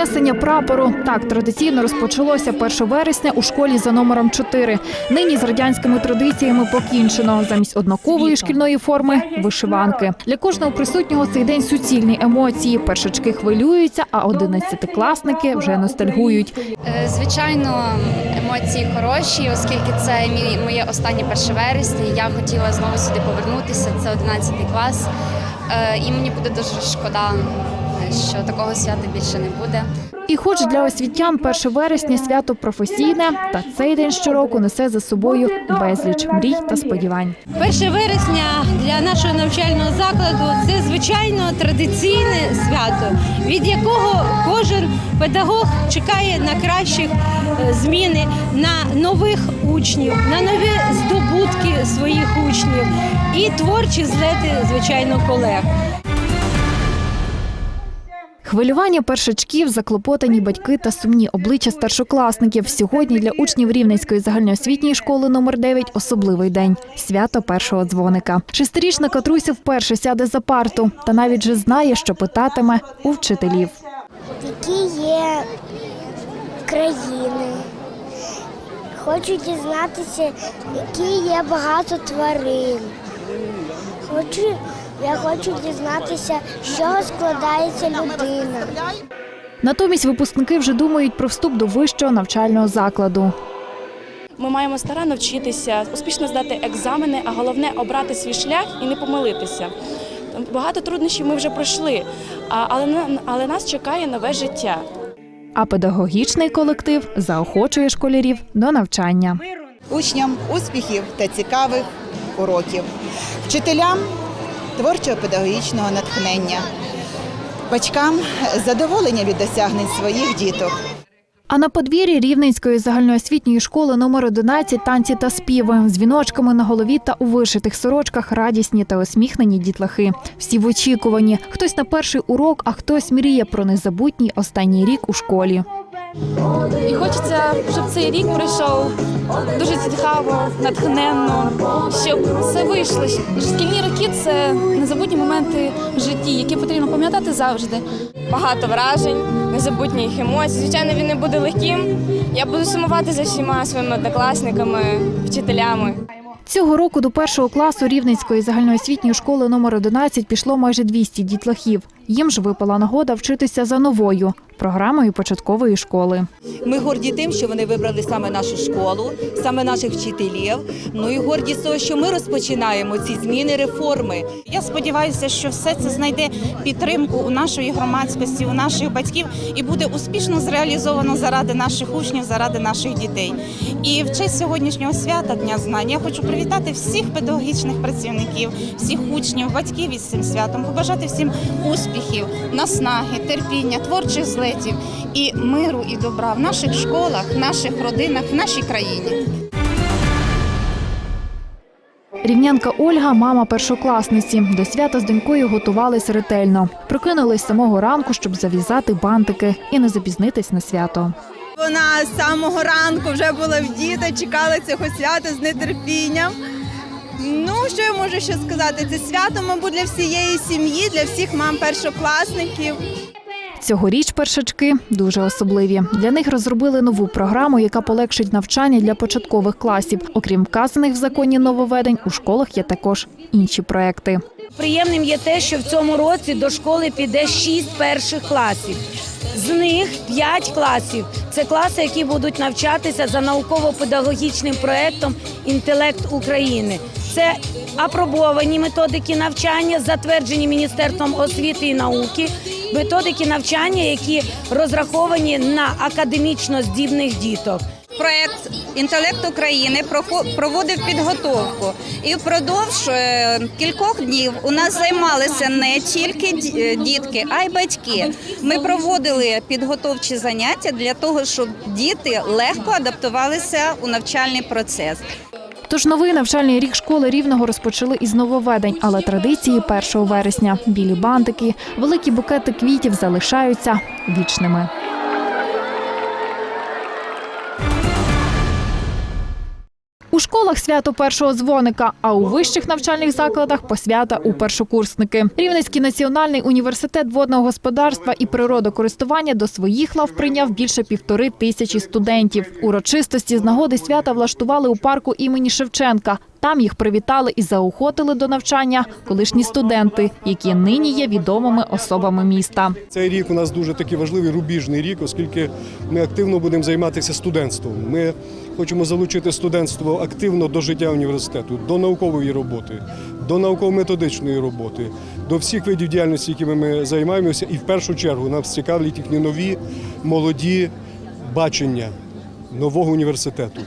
Піднесення прапору так традиційно розпочалося 1 вересня у школі за номером 4. Нині з радянськими традиціями покінчено. Замість однакової шкільної форми вишиванки. Для кожного присутнього цей день суцільні емоції. Першачки хвилюються, а одинадцятикласники вже ностальгують. Е, Звичайно, емоції хороші, оскільки це моє останнє 1 вересня. Я хотіла знову сюди повернутися. Це 11 клас. Е, І мені буде дуже шкода, що такого свята більше не буде. І, хоч для освітян 1 вересня свято професійне, та цей день щороку несе за собою безліч мрій та сподівань. 1 вересня для нашого навчального закладу це звичайно традиційне свято, від якого кожен педагог чекає на кращих е, зміни, на нових учнів, на нові здобутки своїх учнів і творчі злети, звичайно, колег. Хвилювання першачків, заклопотані батьки та сумні обличчя старшокласників. Сьогодні для учнів Рівненської загальноосвітньої школи номер 9 особливий день свято першого дзвоника. Шестирічна Катруся вперше сяде за парту та навіть вже знає, що питатиме у вчителів. які є країни. Хочу дізнатися, які є багато тварин. Хочу, я хочу дізнатися, чого складається людина. Натомість випускники вже думають про вступ до вищого навчального закладу. Ми маємо старанно вчитися, успішно здати екзамени, а головне обрати свій шлях і не помилитися. Багато труднощів ми вже пройшли, але, але нас чекає нове життя. А педагогічний колектив заохочує школярів до навчання. учням успіхів та цікавих уроків, вчителям творчого педагогічного натхнення, батькам задоволення від досягнень своїх діток. А на подвір'ї Рівненської загальноосвітньої школи номер 11 танці та співи з віночками на голові та у вишитих сорочках радісні та усміхнені дітлахи. Всі в очікуванні. Хтось на перший урок, а хтось мріє про незабутній останній рік у школі. І хочеться, щоб цей рік пройшов дуже цікаво, натхненно, щоб все вийшло. Шкільні роки це незабутні моменти в житті, які потрібно пам'ятати завжди. багато вражень, незабутніх емоцій. Звичайно, він не буде легким. Я буду сумувати за всіма своїми однокласниками, вчителями. Цього року до першого класу Рівненської загальноосвітньої школи номер 11 пішло майже 200 дітлахів. Їм ж випала нагода вчитися за новою програмою початкової школи. Ми горді тим, що вони вибрали саме нашу школу, саме наших вчителів. Ну і горді з того, що ми розпочинаємо ці зміни, реформи. Я сподіваюся, що все це знайде підтримку у нашої громадськості, у наших батьків і буде успішно зреалізовано заради наших учнів, заради наших дітей. І в честь сьогоднішнього свята Дня знань я хочу привітати всіх педагогічних працівників, всіх учнів, батьків із цим святом, побажати всім успіхів, наснаги, терпіння, творчих злетів і миру і добра в наших школах, в наших родинах, в нашій країні. Рівнянка Ольга, мама першокласниці. До свята з донькою готувались ретельно. Прокинулись самого ранку, щоб зав'язати бантики і не запізнитись на свято. Вона з самого ранку вже була в діта, чекала цього свята з нетерпінням. Ну, що я можу ще сказати? Це свято, мабуть, для всієї сім'ї, для всіх мам першокласників. Цьогоріч першачки дуже особливі. Для них розробили нову програму, яка полегшить навчання для початкових класів. Окрім вказаних в законі нововведень, у школах є також інші проекти. Приємним є те, що в цьому році до школи піде 6 перших класів. З них 5 класів це класи, які будуть навчатися за науково-педагогічним проектом Інтелект України. Це апробовані методики навчання, затверджені Міністерством освіти і науки, методики навчання, які розраховані на академічно здібних діток. Проект Інтелект України проводив підготовку, і впродовж е, кількох днів у нас займалися не тільки е, дітки, а й батьки. Ми проводили підготовчі заняття для того, щоб діти легко адаптувалися у навчальний процес. Тож новий навчальний рік школи рівного розпочали із нововведень, але традиції 1 вересня, білі бантики, великі букети квітів залишаються вічними. Школах свято першого дзвоника, а у вищих навчальних закладах посвята у першокурсники. Рівненський національний університет водного господарства і природокористування до своїх лав прийняв більше півтори тисячі студентів. Урочистості з нагоди свята влаштували у парку імені Шевченка. Там їх привітали і заохотили до навчання колишні студенти, які нині є відомими особами міста. Цей рік у нас дуже такий важливий рубіжний рік, оскільки ми активно будемо займатися студентством. Ми хочемо залучити студентство активно до життя університету, до наукової роботи, до науково-методичної роботи, до всіх видів діяльності, якими ми займаємося. І в першу чергу нас цікавлять їхні нові молоді бачення нового університету.